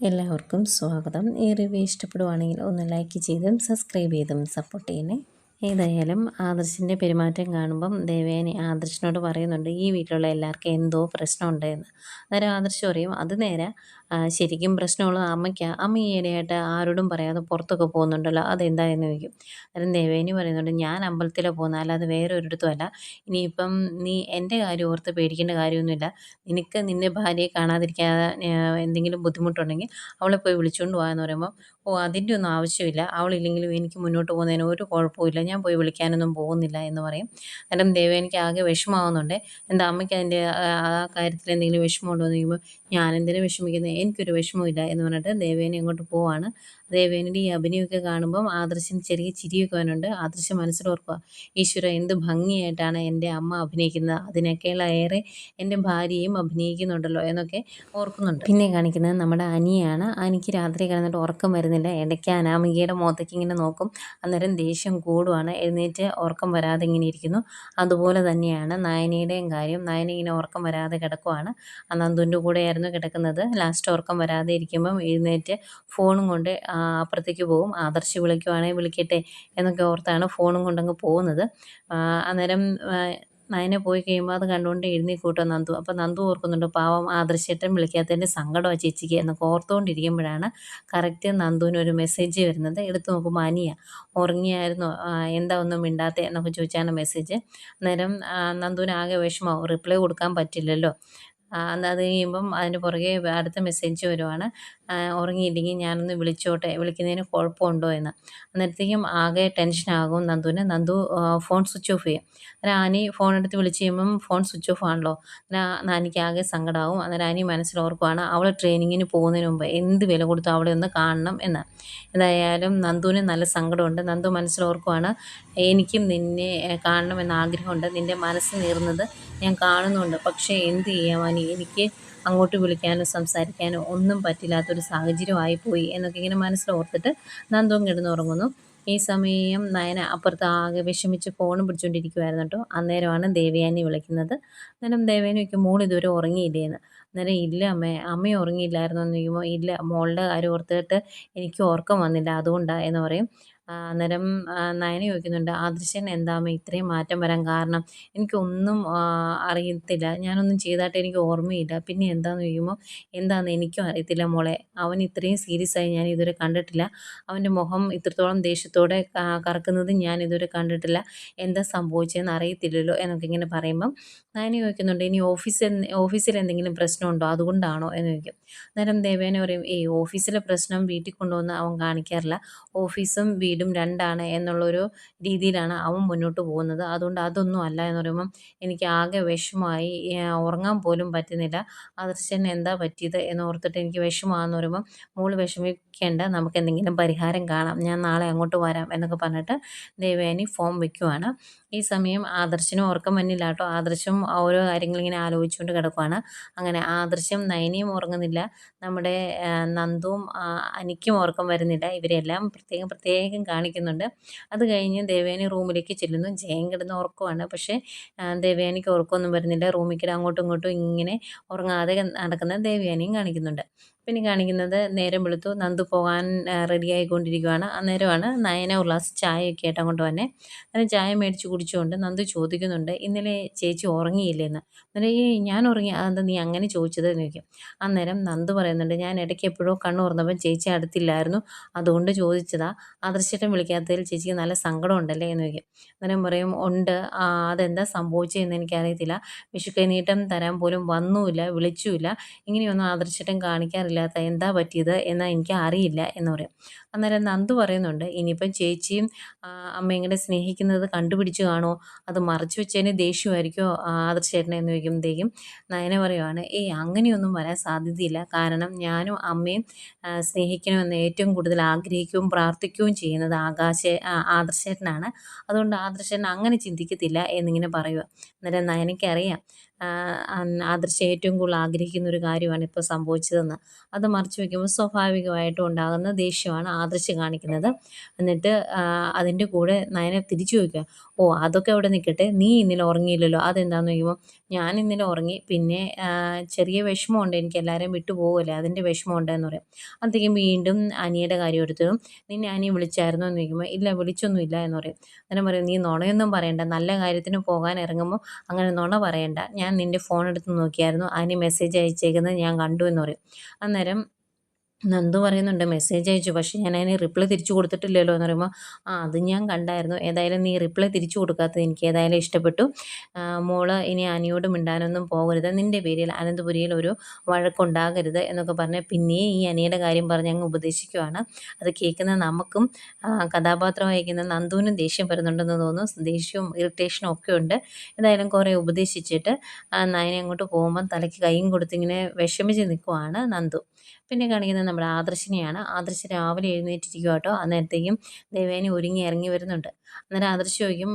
എല്ലാവർക്കും സ്വാഗതം. ഈ റിവ്യൂ ഇഷ്ടപ്പെടുവാണെങ്കിൽ ഒന്ന് ലൈക്ക് ചെയ്തും സബ്സ്ക്രൈബ് ചെയ്തും സപ്പോർട്ട് ചെയ്യണേ. ഏതായാലും ആദർശിന്റെ പെരുമാറ്റം കാണുമ്പം ദേവേനെ ആദർശിനോട് പറയുന്നുണ്ട് ഈ വീട്ടിലുള്ള എല്ലാവർക്കും എന്തോ പ്രശ്നമുണ്ടെന്ന്. അന്നേരം ആദർശ് പറയും അത് നേരെ ശരിക്കും പ്രശ്നമുള്ളത് അമ്മയ്ക്കാണ് അമ്മ ഈയിടെയായിട്ട് ആരോടും പറയാതെ പുറത്തൊക്കെ പോകുന്നുണ്ടല്ലോ. അതെന്തായെന്ന് ചോദിക്കും. അന്നേരം ദേവേനി പറയുന്നുണ്ട് ഞാൻ അമ്പലത്തിലാണ് പോകുന്നത്. അല്ലാതെ വേറെ ഒരിടത്തും അല്ല. ഇനിയിപ്പം നീ എന്റെ കാര്യം ഓർത്ത് പേടിക്കേണ്ട കാര്യമൊന്നുമില്ല. നിനക്ക് നിന്റെ ഭാര്യയെ കാണാതിരിക്കാതെ എന്തെങ്കിലും ബുദ്ധിമുട്ടുണ്ടെങ്കിൽ അവളെ പോയി വിളിച്ചുകൊണ്ട് പോകാമെന്ന് പറയുമ്പോൾ ഓ അതിന്റെ ഒന്നും ആവശ്യമില്ല. അവളില്ലെങ്കിലും എനിക്ക് മുന്നോട്ട് പോകുന്നതിന് ഒരു കുഴപ്പമില്ല ഞാൻ പോയി വിളിക്കാനൊന്നും പോകുന്നില്ല എന്ന് പറയും. അന്നേരം ദേവേനിക്ക് ആകെ വിഷമാവുന്നുണ്ട് എന്താ അമ്മയ്ക്ക് അതിന്റെ ആ കാര്യത്തിൽ എന്തെങ്കിലും വിഷമമുണ്ടോ എന്ന് ചോദിക്കുമ്പോൾ ഞാൻ എന്തിനു വിഷമിക്കുന്നത് എനിക്കൊരു വിഷമമില്ല എന്ന് പറഞ്ഞിട്ട് ദേവേനെ ഇങ്ങോട്ട് പോവാണ്. ദേവേനയുടെ ഈ അഭിനയമൊക്കെ കാണുമ്പം ആദർശിന് ചെറിയ ചിരിയൊക്കെ വരുന്നുണ്ട് ആദർശം മനസ്സിലോർക്കുക ഈശ്വര എന്ത് ഭംഗിയായിട്ടാണ് എന്റെ അമ്മ അഭിനയിക്കുന്നത്. അതിനേക്കാളേറെ എന്റെ ഭാര്യയും അഭിനയിക്കുന്നുണ്ടല്ലോ എന്നൊക്കെ ഓർക്കുന്നുണ്ട്. പിന്നെ കാണിക്കുന്നത് നമ്മുടെ അനിയാണ്. അനിക്ക് രാത്രി കിടന്നിട്ട് ഉറക്കം വരുന്നില്ല. ഇടയ്ക്ക് അനാമികയുടെ മുഖത്തേക്ക് ഇങ്ങനെ നോക്കും. അന്നേരം ദേഷ്യം കൂടുവാണ്. എഴുന്നേറ്റ് ഉറക്കം വരാതെ ഇങ്ങനെ ഇരിക്കുന്നു. അതുപോലെ തന്നെയാണ് നയനയുടെയും കാര്യം. നയന ഇങ്ങനെ ഉറക്കം വരാതെ കിടക്കുവാണ്. നന്ദുവിന്റെ കൂടെയായിരുന്നു കിടക്കുന്നത്. ലാസ്റ്റ് ഉറക്കം വരാതെ ഇരിക്കുമ്പം എഴുന്നേറ്റ് ഫോണും കൊണ്ട് അപ്പുറത്തേക്ക് പോകും. ആദർശ് വിളിക്കുവാണെങ്കിൽ വിളിക്കട്ടെ എന്നൊക്കെ ഓർത്താണ് ഫോണും കൊണ്ടങ്ങ് പോകുന്നത്. അന്നേരം നയന പോയി കഴിയുമ്പോൾ അത് കണ്ടുകൊണ്ട് എഴുന്നേക്കൂട്ടോ നന്ദു. അപ്പോൾ നന്ദു ഓർക്കുന്നുണ്ട് പാവം ആദർശേട്ടൻ വിളിക്കാത്തതിന്റെ സങ്കടമാണ് ചേച്ചിക്ക് എന്നൊക്കെ ഓർത്തുകൊണ്ടിരിക്കുമ്പോഴാണ് കറക്റ്റ് നന്ദുവിന് ഒരു മെസ്സേജ് വരുന്നത്. എടുത്തു നോക്കുമ്പോൾ അനിയ ഉറങ്ങിയായിരുന്നു? എന്താ ഒന്നും മിണ്ടാത്തേ? എന്നൊക്കെ ചോദിച്ചാണ് മെസ്സേജ്. അന്നേരം നന്ദുവിന് ആകെ വിഷമമാവും റിപ്ലൈ കൊടുക്കാൻ പറ്റില്ലല്ലോ. അത് കഴിയുമ്പം അതിന് പുറകെ അടുത്ത മെസ്സേജ് വരുവാണ്. ഉറങ്ങിയില്ലെങ്കിൽ ഞാനൊന്ന് വിളിച്ചോട്ടെ വിളിക്കുന്നതിന് കുഴപ്പമുണ്ടോ എന്ന്. അന്നേരത്തേക്കും ആകെ ടെൻഷനാകും നന്ദുവിന്. നന്ദു ഫോൺ സ്വിച്ച് ഓഫ് ചെയ്യും. അന്നേരം ആനി ഫോൺ എടുത്ത് വിളിച്ച് കഴിയുമ്പം ഫോൺ സ്വിച്ച് ഓഫ് ആണല്ലോ. അന്നേരം ആനിക്ക് ആകെ സങ്കടമാകും അന്നേരം ആനി മനസ്സിലോർക്കുവാണ് അവൾ ട്രെയിനിങ്ങിന് പോകുന്നതിന് മുമ്പ് എന്ത് വില കൊടുത്തു അവളെ ഒന്ന് കാണണം എന്ന്. എന്തായാലും നന്ദുവിന് നല്ല സങ്കടമുണ്ട്. നന്ദു മനസ്സിലോർക്കുവാണ് എനിക്കും നിന്നെ കാണണമെന്ന് ആഗ്രഹമുണ്ട്. നിന്റെ മനസ്സ് നീറുന്നത് ഞാൻ കാണുന്നുണ്ട്. പക്ഷേ എന്ത് ചെയ്യാമാനി എനിക്ക് അങ്ങോട്ട് വിളിക്കാനോ സംസാരിക്കാനോ ഒന്നും പറ്റില്ലാത്തൊരു സാഹചര്യമായിപ്പോയി എന്നൊക്കെ ഇങ്ങനെ മനസ്സിലോർത്തിട്ട് നന്ദവും കിടന്നുറങ്ങുന്നു ഈ സമയം നയന അപ്പുറത്ത് ആകെ വിഷമിച്ച് ഫോണും പിടിച്ചുകൊണ്ടിരിക്കുമായിരുന്നു കേട്ടോ. അന്നേരമാണ് ദേവയാനി വിളിക്കുന്നത്. അന്നേരം ദേവയാനി വയ്ക്കും മോൾ ഇതുവരെ ഉറങ്ങിയില്ലേന്ന് അന്നേരം ഇല്ല അമ്മേ അമ്മ ഉറങ്ങിയില്ലായിരുന്നു എന്ന് ചോദിക്കുമ്പോൾ ഇല്ല മോളുടെ കാര്യം ഓർത്തിട്ട് എനിക്ക് ഉറക്കം വന്നില്ല അതുകൊണ്ടാണ് എന്ന് പറയും. അന്നേരം നയന ചോദിക്കുന്നുണ്ട് ആദർശൻ എന്താമ്മ ഇത്രയും മാറ്റം വരാൻ കാരണം? എനിക്കൊന്നും അറിയത്തില്ല. ഞാനൊന്നും ചെയ്തതായിട്ട് എനിക്ക് ഓർമ്മയില്ല. പിന്നെ എന്താന്ന് ചോദിക്കുമ്പോൾ എന്താണെന്ന് എനിക്കും അറിയത്തില്ല മോളെ. അവൻ ഇത്രയും സീരിയസ് ആയി ഞാൻ ഇതുവരെ കണ്ടിട്ടില്ല. അവന്റെ മുഖം ഇത്രത്തോളം ദേഷ്യത്തോടെ കറക്കുന്നത് ഞാൻ ഇതുവരെ കണ്ടിട്ടില്ല. എന്താ സംഭവിച്ചതെന്ന് അറിയത്തില്ലല്ലോ എന്നൊക്കെ ഇങ്ങനെ പറയുമ്പം നയന ചോദിക്കുന്നുണ്ട് ഇനി ഓഫീസിൽ ഓഫീസിൽ എന്തെങ്കിലും പ്രശ്നമുണ്ടോ? അതുകൊണ്ടാണോ? എന്ന് ചോദിക്കും. അന്നേരം ദേവേന പറയും ഏയ് ഓഫീസിലെ പ്രശ്നം വീട്ടിൽ കൊണ്ടുവന്ന് അവൻ കാണിക്കാറില്ല. ഓഫീസും വീടും വീടും രണ്ടാണ് എന്നുള്ളൊരു രീതിയിലാണ് അവൻ മുന്നോട്ട് പോകുന്നത്. അതുകൊണ്ട് അതൊന്നും അല്ല എന്ന് പറയുമ്പം എനിക്ക് ആകെ വിഷമമായി. ഉറങ്ങാൻ പോലും പറ്റുന്നില്ല. ആദർശൻ എന്താ പറ്റിയത് എന്ന് ഓർത്തിട്ട് എനിക്ക് വിഷമമാണെന്ന് പറയുമ്പം മോൾ വിഷമിക്കേണ്ട നമുക്ക് എന്തെങ്കിലും പരിഹാരം കാണാം. ഞാൻ നാളെ അങ്ങോട്ട് വരാം എന്നൊക്കെ പറഞ്ഞിട്ട് ദേവയാനി ഫോം വയ്ക്കുവാണ് ഈ സമയം ആദർശനും ഉറക്കം വന്നില്ല കേട്ടോ. ആദർശം ഓരോ കാര്യങ്ങളിങ്ങനെ ആലോചിച്ചുകൊണ്ട് കിടക്കുവാണ്. അങ്ങനെ ആദർശം നയനിയും ഉറങ്ങുന്നില്ല. നമ്മുടെ നന്ദുവും അനിക്കും ഉറക്കം വരുന്നില്ല. ഇവരെല്ലാം പ്രത്യേകം പ്രത്യേകം കാണിക്കുന്നുണ്ട്. അത് കഴിഞ്ഞ് ദേവേനി റൂമിലേക്ക് ചെല്ലുന്നു. ജയൻ കിടന്ന് ഉറക്കമാണ് പക്ഷേ ദേവയാനിക്ക് ഉറക്കമൊന്നും വരുന്നില്ല. റൂമിൽ കിട അങ്ങോട്ടും ഇങ്ങോട്ടും ഇങ്ങനെ ഉറങ്ങാതെ നടക്കുന്ന ദേവയാനിയും കാണിക്കുന്നുണ്ട്. പിന്നെ കാണിക്കുന്നത് നേരം വെളുത്തു. നന്ദു പോകാൻ റെഡി ആയിക്കൊണ്ടിരിക്കുകയാണ് അന്നേരമാണ് നയന ഗ്ലാസ് ചായയൊക്കെ ആയിട്ട് അങ്ങോട്ട് വന്നെ. അങ്ങനെ ചായ മേടിച്ച് കുടിച്ചുകൊണ്ട് നന്ദു ചോദിക്കുന്നുണ്ട് ഇന്നലെ ചേച്ചി ഉറങ്ങിയില്ലെന്ന്? അന്നേരം ഈ ഞാൻ ഉറങ്ങി. അതെന്താ നീ അങ്ങനെ ചോദിച്ചത്? എന്ന് ചോദിക്കും. അന്നേരം നന്ദു പറയുന്നുണ്ട് ഞാൻ ഇടയ്ക്ക് എപ്പോഴോ കണ്ണു ഉറന്നപ്പം ചേച്ചി അടുത്തില്ലായിരുന്നു. അതുകൊണ്ട് ചോദിച്ചതാ. ആദർശേട്ടൻ വിളിക്കാത്തതിൽ ചേച്ചിക്ക് നല്ല സങ്കടം ഉണ്ടല്ലേ എന്ന് ചോദിക്കും. അന്നേരം പറയും ഉണ്ട്. അതെന്താ സംഭവിച്ചതെന്ന് എനിക്കറിയത്തില്ല. വിഷുക്കൈനീട്ടം തരാൻ പോലും വന്നുമില്ല വിളിച്ചുമില്ല. ഇങ്ങനെയൊന്നും ആദർശേട്ടൻ കാണിക്കാറില്ല. ഇല്ലാത്ത എന്താ പറ്റിയത് എന്നാൽ എനിക്ക് അറിയില്ല എന്ന് പറയും. അന്നേരം നന്ദു പറയുന്നുണ്ട് ഇനിയിപ്പം ചേച്ചിയും അമ്മയും കൂടെ സ്നേഹിക്കുന്നത് കണ്ടുപിടിച്ചു കാണോ അത് മറച്ചു വെച്ചതിന് ദേഷ്യമായിരിക്കുമോ ആദർശേട്ടനെ എന്ന് ചോദിക്കുമ്പോഴത്തേക്കും നയന പറയുവാണ് ഏയ് അങ്ങനെയൊന്നും വരാൻ സാധ്യതയില്ല. കാരണം ഞാനും അമ്മയും സ്നേഹിക്കണമെന്ന് ഏറ്റവും കൂടുതൽ ആഗ്രഹിക്കുകയും പ്രാർത്ഥിക്കുകയും ചെയ്യുന്നത് ആകാശ ആദർശേട്ടനാണ് അതുകൊണ്ട് ആദർശേട്ടൻ അങ്ങനെ ചിന്തിക്കത്തില്ല എന്നിങ്ങനെ പറയുക അന്നേരം നയനയ്ക്കറിയാം ആദർശ് ഏറ്റവും കൂടുതൽ ആഗ്രഹിക്കുന്ന ഒരു കാര്യമാണ് ഇപ്പോൾ സംഭവിച്ചതെന്ന്. അത് മറച്ചു വയ്ക്കുമ്പോൾ സ്വാഭാവികമായിട്ടും ഉണ്ടാകുന്ന ദേഷ്യമാണ് ആദർശ് കാണിക്കുന്നത്. എന്നിട്ട് അതിന്റെ കൂടെ നയനെ തിരിച്ചു ചോദിക്കുക ഓ അതൊക്കെ അവിടെ നിൽക്കട്ടെ നീ ഇന്നലെ ഉറങ്ങിയില്ലല്ലോ അതെന്താണെന്ന് ചോദിക്കുമ്പോൾ ഞാൻ ഇന്നലെ ഉറങ്ങി പിന്നെ ചെറിയ വിഷമമുണ്ട് എനിക്ക് എല്ലാവരെയും വിട്ടു പോകുമല്ലേ അതിന്റെ വിഷമമുണ്ട് എന്ന് പറയും. അപ്പോഴത്തേക്കും വീണ്ടും അനിയുടെ കാര്യം എടുത്തു നിന്നെ അനി വിളിച്ചായിരുന്നു എന്ന് ചോദിക്കുമ്പോൾ ഇല്ല വിളിച്ചൊന്നുമില്ല എന്ന് പറയും. അന്നേരം പറയും നീ നുണയൊന്നും പറയണ്ട നല്ല കാര്യത്തിന് പോകാൻ ഇറങ്ങുമ്പോൾ അങ്ങനെ നുണ പറയണ്ട ഞാൻ നിന്റെ ഫോൺ എടുത്ത് നോക്കിയായിരുന്നു. അതിന് മെസ്സേജ് അയച്ചേക്കുന്നത് ഞാൻ കണ്ടു എന്ന് പറയും. അന്നേരം നന്ദു പറയുന്നുണ്ട് മെസ്സേജ് അയച്ചു. പക്ഷേ ഞാൻ അതിന് റിപ്ലൈ തിരിച്ചു കൊടുത്തിട്ടില്ലല്ലോ. എന്ന് പറയുമ്പോൾ ആ അത് ഞാൻ കണ്ടായിരുന്നു. ഏതായാലും നീ റിപ്ലൈ തിരിച്ചു കൊടുക്കാത്തത് എനിക്ക് ഏതായാലും ഇഷ്ടപ്പെട്ടു. മോൾ ഇനി അനിയോട് മിണ്ടാനൊന്നും പോകരുത്. നിന്റെ പേരിൽ അനന്തപുരിയിൽ ഒരു വഴക്കുണ്ടാകരുത്. എന്നൊക്കെ പറഞ്ഞ് പിന്നെ ഈ അനിയുടെ കാര്യം പറഞ്ഞ് അങ്ങ് ഉപദേശിക്കുവാണ്. അത് കേൾക്കുന്ന നമുക്കും കഥാപാത്രം വഹിക്കുന്ന നന്ദുവിനും ദേഷ്യം വരുന്നുണ്ടെന്ന് തോന്നുന്നു. ദേഷ്യവും ഇറിറ്റേഷനും ഒക്കെ ഉണ്ട്. ഏതായാലും കുറേ ഉപദേശിച്ചിട്ട് നയനെ അങ്ങോട്ട് പോകുമ്പം തലയ്ക്ക് കൈയും കൊടുത്തിങ്ങനെ വിഷമിച്ച് നിൽക്കുവാണ് നന്ദു. പിന്നെ കാണിക്കുന്നത് നമ്മുടെ ആദർശിനെയാണ്. ആദർശ് രാവിലെ എഴുന്നേറ്റിരിക്കുക കേട്ടോ. അന്നേരത്തേക്കും ദേവേനെ ഒരുങ്ങി ഇറങ്ങി വരുന്നുണ്ട്. അന്നേരം ആദർശ് ചോദിക്കും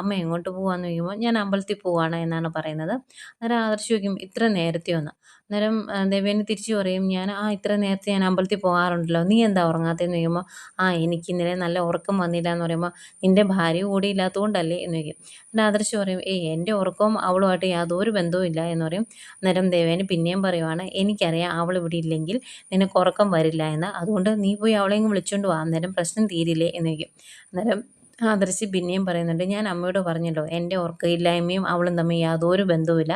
അമ്മ എങ്ങോട്ട് പോവാന്ന് ചോദിക്കുമ്പോൾ ഞാൻ അമ്പലത്തിൽ പോവാണ് എന്നാണ് പറയുന്നത്. അന്നേരം ആദർശ് ചോദിക്കും ഇത്ര നേരത്തെ ഒന്ന് അന്നേരം ദേവേനി തിരിച്ചു പറയും ഞാൻ ആ ഇത്ര നേരത്തെ ഞാൻ അമ്പലത്തിൽ പോകാറുണ്ടല്ലോ നീ എന്താ ഉറങ്ങാത്തതെന്ന് ചോദിക്കുമ്പോൾ ആ എനിക്ക് ഇന്നലെ നല്ല ഉറക്കം വന്നില്ല എന്ന് പറയുമ്പോൾ നിന്റെ ഭാര്യ കൂടി ഇല്ലാത്തതുകൊണ്ടല്ലേ എന്ന് ചോദിക്കും. പിന്നെ ആദർശ് പറയും ഏയ് എന്റെ ഉറക്കവും അവളുമായിട്ട് യാതൊരു ബന്ധവും ഇല്ല എന്ന് പറയും. അന്നേരം ദേവേനി പിന്നെയും പറയുവാണ് എനിക്കറിയാം അവൾ ഇവിടെ ഇല്ലെങ്കിൽ നിനക്ക് ഉറക്കം വരില്ല എന്ന് അതുകൊണ്ട് നീ പോയി അവളെയും വിളിച്ചുകൊണ്ട് വാ അന്നേരം പ്രശ്നം തീരില്ലേ? എന്ന് ചോദിക്കും. അന്നേരം ആദർശി പിന്നെയും പറയുന്നുണ്ട് ഞാൻ അമ്മയോട് പറഞ്ഞല്ലോ എന്റെ ഓർക്കയില്ലായ്മയും അവളും തമ്മിൽ യാതൊരു ബന്ധവുമില്ല.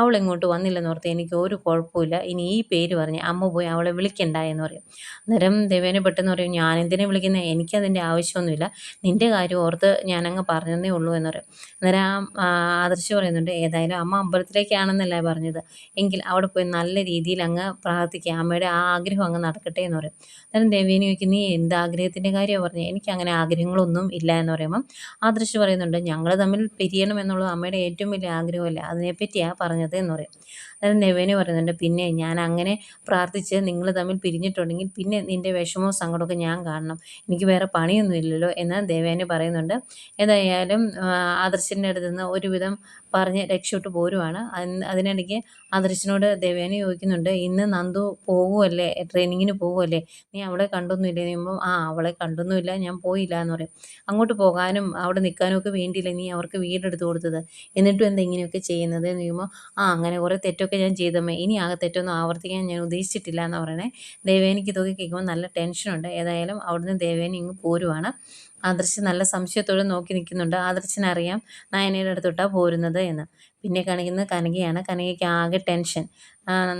അവൾ ഇങ്ങോട്ട് വന്നില്ലെന്ന് ഓർത്ത് എനിക്ക് ഒരു കുഴപ്പമില്ല ഇനി ഈ പേര് പറഞ്ഞ് അമ്മ പോയി അവളെ വിളിക്കണ്ട എന്ന് പറയും. അന്നേരം ദേവേനെ പെട്ടെന്ന് പറയും ഞാൻ എന്തിനെ വിളിക്കുന്നത് എനിക്കതിന്റെ ആവശ്യമൊന്നുമില്ല. നിന്റെ കാര്യം ഓർത്ത് ഞാനങ്ങ് പറഞ്ഞതേ ഉള്ളൂ എന്ന് പറയും. അന്നേരം ആദർശി പറയുന്നുണ്ട് ഏതായാലും അമ്മ അമ്പലത്തിലേക്കാണെന്നല്ലേ പറഞ്ഞത്. എങ്കിൽ അവിടെ പോയി നല്ല രീതിയിൽ അങ്ങ് പ്രാർത്ഥിക്കുക അമ്മയുടെ ആ ആഗ്രഹം അങ്ങ് നടക്കട്ടെ എന്ന് പറയും. അന്നേരം ദേവേനെ ചോദിക്കും നീ എന്ത് ആഗ്രഹത്തിന്റെ കാര്യമാണ് പറഞ്ഞത്? എനിക്ക് അങ്ങനെ ആഗ്രഹങ്ങളൊന്നും ഇല്ല എന്ന് പറയുമ്പം ആദർശ് പറയുന്നുണ്ട് ഞങ്ങൾ തമ്മിൽ പിരിയണം എന്നുള്ളത് അമ്മയുടെ ഏറ്റവും വലിയ ആഗ്രഹമല്ലേ? അതിനെപ്പറ്റിയാണ് പറഞ്ഞത് എന്ന് പറയും. അന്നേരം നെവേന പറയുന്നുണ്ട് പിന്നെ ഞാൻ അങ്ങനെ പ്രാർത്ഥിച്ച് നിങ്ങൾ തമ്മിൽ പിരിഞ്ഞിട്ടുണ്ടെങ്കിൽ പിന്നെ നിന്റെ വിഷമവും സങ്കടമൊക്കെ ഞാൻ കാണണം. എനിക്ക് വേറെ പണിയൊന്നും ഇല്ലല്ലോ എന്ന് ദേവേന പറയുന്നുണ്ട്. ഏതായാലും ആദർശിന്റെ അടുത്ത് നിന്ന് ഒരുവിധം പറഞ്ഞ് രക്ഷപ്പെട്ട് പോരുവാണ്. അതിനിടയ്ക്ക് ആദർശനോട് ദേവേനെ ചോദിക്കുന്നുണ്ട് ഇന്ന് നന്ദു പോകുമല്ലേ ട്രെയിനിങ്ങിന് പോകുമല്ലേ നീ അവളെ കണ്ടൊന്നുമില്ലേ? പറയുമ്പോൾ ആ അവളെ കണ്ടൊന്നുമില്ല ഞാൻ പോയില്ല എന്ന് പറയും. അങ്ങോട്ട് പോകാനും അവിടെ നിൽക്കാനും ഒക്കെ വേണ്ടിയില്ല നീ അവർക്ക് വീടെടുത്ത് കൊടുത്തത്? എന്നിട്ടും എന്താ ഇങ്ങനെയൊക്കെ ചെയ്യുന്നത് എന്ന് ആ അങ്ങനെ കുറേ തെറ്റൊക്കെ ഞാൻ ചെയ്തമ്മേ. ഇനി ആകെ തെറ്റൊന്നും ആവർത്തിക്കാൻ ഞാൻ ഉദ്ദേശിച്ചിട്ടില്ല എന്ന് പറയണേ. ദേവേനിക്ക് ഇതൊക്കെ കേൾക്കുമ്പോൾ നല്ല ടെൻഷനുണ്ട് ഏതായാലും അവിടുന്ന് ദേവേനി ഇങ്ങ് പോരുവാണ്. ആദർശ് നല്ല സംശയത്തോടെ നോക്കി നിൽക്കുന്നുണ്ട്. ആദർശിനറിയാം നയനയുടെ അടുത്തോട്ടാണ് പോരുന്നത് എന്ന്. പിന്നെ കാണിക്കുന്നത് കനകയാണ്. കനകയ്ക്ക് ആകെ ടെൻഷൻ.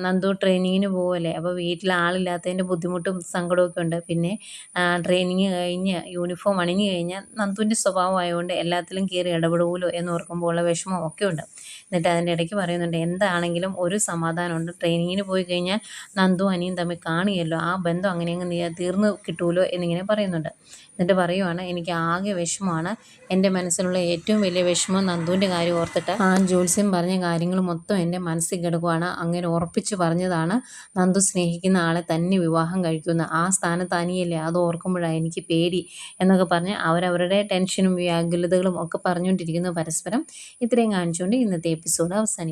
നന്ദു ട്രെയിനിങ്ങിന് പോവല്ലേ? അപ്പോൾ വീട്ടിൽ ആളില്ലാത്തതിന്റെ ബുദ്ധിമുട്ടും സങ്കടമൊക്കെ ഉണ്ട്. പിന്നെ ട്രെയിനിങ് കഴിഞ്ഞ് യൂണിഫോം അണിഞ്ഞു കഴിഞ്ഞാൽ നന്ദുവിന്റെ സ്വഭാവമായതുകൊണ്ട് എല്ലാത്തിലും കയറി ഇടപെടുമല്ലോ എന്ന് ഓർക്കുമ്പോൾ വിഷമം ഒക്കെ ഉണ്ട്. എന്നിട്ട് അതിന്റെ ഇടയ്ക്ക് പറയുന്നുണ്ട് എന്താണെങ്കിലും ഒരു സമാധാനമുണ്ട്. ട്രെയിനിങ്ങിന് പോയി കഴിഞ്ഞാൽ നന്ദു അനിയും തമ്മിൽ കാണിയല്ലോ. ആ ബന്ധം അങ്ങനെ അങ്ങ് തീർന്നു കിട്ടുമല്ലോ എന്നിങ്ങനെ പറയുന്നുണ്ട്. എന്നിട്ട് പറയുവാണ് എനിക്ക് ആകെ വിഷമമാണ് എന്റെ മനസ്സിലുള്ള ഏറ്റവും വലിയ വിഷമം നന്ദുവിന്റെ കാര്യം ഓർത്തിട്ട് ആ ജോത്സ്യം പറഞ്ഞ കാര്യങ്ങൾ മൊത്തം എന്റെ മനസ്സിൽ കിടക്കുവാണ്. അങ്ങനെ ഉറപ്പിച്ച് പറഞ്ഞതാണ് നന്ദു സ്നേഹിക്കുന്ന ആളെ തന്നെ വിവാഹം കഴിക്കുന്ന ആ സ്ഥാനത്ത് അനിയല്ലേ? അത് ഓർക്കുമ്പോഴാണ് എനിക്ക് പേടി എന്നൊക്കെ പറഞ്ഞ് അവരവരുടെ ടെൻഷനും വ്യാകുലതകളും ഒക്കെ പറഞ്ഞുകൊണ്ടിരിക്കുന്നു പരസ്പരം. ഇത്രയും കാണിച്ചുകൊണ്ട് ഇന്നത്തെ എപ്പിസോഡ് അവസാനിക്കും